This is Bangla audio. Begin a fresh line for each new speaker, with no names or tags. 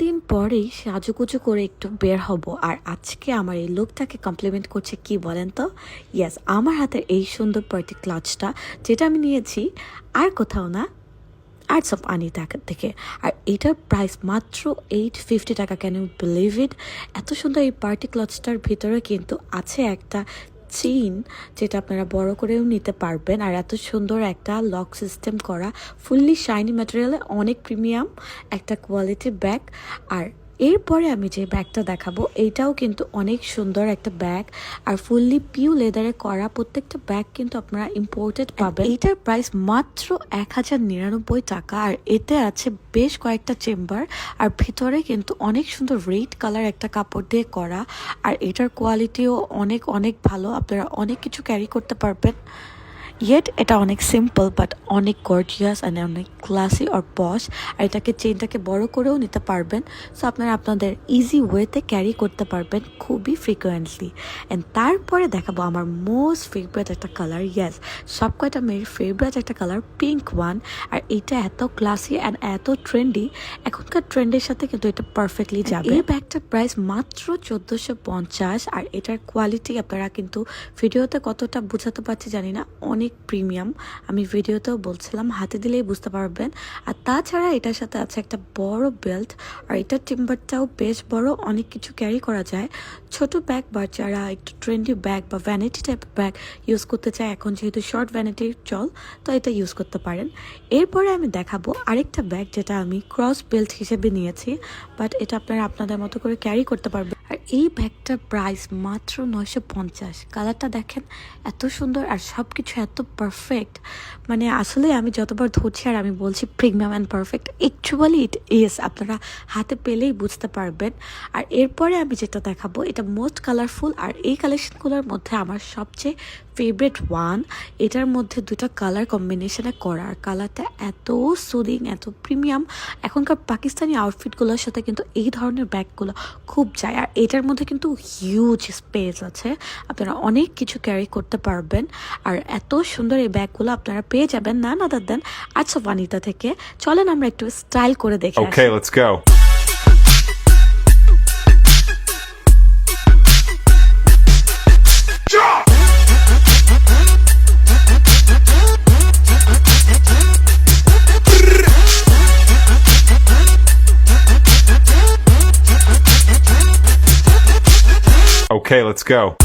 দিন পরেই সাজুগুজু করে একটু বের হব। আর আজকে আমার এই লুকটাকে কমপ্লিমেন্ট করছে কি বলেন তো? ইয়েস আমার হাতে এই সুন্দর পার্টি ক্লাচটা যেটা আমি নিয়েছি, আর কোথাও না আর্টস অফ আনি টাকা থেকে আর এটার প্রাইস মাত্র এইট ফিফটি টাকা ক্যান ইউ বিলিভ ইট এত সুন্দর এই পার্টি ক্লথসটার ভিতরে কিন্তু আছে একটা চেইন যেটা আপনারা বড় করেও নিতে পারবেন। আর এত সুন্দর একটা লক সিস্টেম করা ফুললি শাইনি ম্যাটেরিয়ালে অনেক প্রিমিয়াম একটা কোয়ালিটি ব্যাগ আর এরপরে আমি যে ব্যাগটা দেখাবো এইটাও কিন্তু অনেক সুন্দর একটা ব্যাগ। আর ফুললি পিউ লেদারে করা প্রত্যেকটা ব্যাগ কিন্তু আপনারা ইম্পোর্টেড পাবেন। এইটার প্রাইস মাত্র এক হাজার নিরানব্বই টাকা। আর এতে আছে বেশ কয়েকটা চেম্বার আর ভিতরে কিন্তু অনেক সুন্দর রেড কালার একটা কাপড় দিয়ে করা। আর এটার কোয়ালিটিও অনেক অনেক ভালো। আপনারা অনেক কিছু ক্যারি করতে পারবেন। ইয়েট এটা অনেক সিম্পল বাট অনেক গর্জিয়াস অ্যান্ড অনেক ক্লাসি আর পশ আর এটাকে চেনটাকে বড় করেও নিতে পারবেন। সো আপনারা আপনাদের ইজি ওয়েতে ক্যারি করতে পারবেন খুবই ফ্রিকোয়েন্টলি অ্যান্ড তারপরে দেখাবো আমার মোস্ট ফেভারেট একটা কালার ইয়েস সব কয়টা মেয়ের ফেভারেট একটা কালার পিঙ্ক ওয়ান আর এটা এত ক্লাসি অ্যান্ড এত ট্রেন্ডি এখনকার ট্রেন্ডের সাথে কিন্তু এটা পারফেক্টলি যাবে। এই ব্যাগটার প্রাইস মাত্র চোদ্দোশো পঞ্চাশ আর এটার কোয়ালিটি আপনারা কিন্তু ভিডিওতে কতটা বোঝাতে পারছি জানি না অনেক প্রিমিয়াম। আমি ভিডিওতেও বলছিলাম, হাতে দিলেই বুঝতে পারবেন। আর তাছাড়া এটার সাথে আছে একটা বড় বেল্ট, আর এটার টিম্বারটাও বেশ বড়, অনেক কিছু ক্যারি করা যায়। ছোট ব্যাগ বা যারা একটু ট্রেন্ডি ব্যাগ বা ভ্যানিটি টাইপের ব্যাগ ইউজ করতে চায়, এখন যেহেতু শর্ট ভ্যানিটির চল, তো এটা ইউজ করতে পারেন। এরপরে আমি দেখাবো আরেকটা ব্যাগ যেটা আমি ক্রস বেল্ট হিসেবে নিয়েছি বাট এটা আপনারা আপনাদের মতো করে ক্যারি করতে পারবেন। আর এই ব্যাগটার প্রাইস মাত্র নয়শো পঞ্চাশ। কালারটা দেখেন এত সুন্দর আর সব কিছু এত পারফেক্ট মানে আসলে আমি যতবার ধরছি আর আমি বলছি premium and perfect actually it is আপনারা হাতে পেলেই বুঝতে পারবেন। আর এরপরে আমি যেটা দেখাবো, এটা মোস্ট কালারফুল আর এই কালেকশনগুলোর মধ্যে আমার সবচেয়ে ফেভারিট ওয়ান এটার মধ্যে দুটো কালার কম্বিনেশনে করা। আর কালারটা এত সুদিং এত প্রিমিয়াম এখনকার পাকিস্তানি আউটফিটগুলোর সাথে কিন্তু এই ধরনের ব্যাগগুলো খুব যায়। আর এটার মধ্যে কিন্তু হিউজ স্পেস আছে। আপনারা অনেক কিছু ক্যারি করতে পারবেন। আর এত সুন্দর এই ব্যাগগুলো আপনারা পেয়ে যাবেন না না দেন আচ্ছা বানিতা থেকে। চলেন আমরা একটু স্টাইল করে দেখি okay
let's let's Okay, let's go.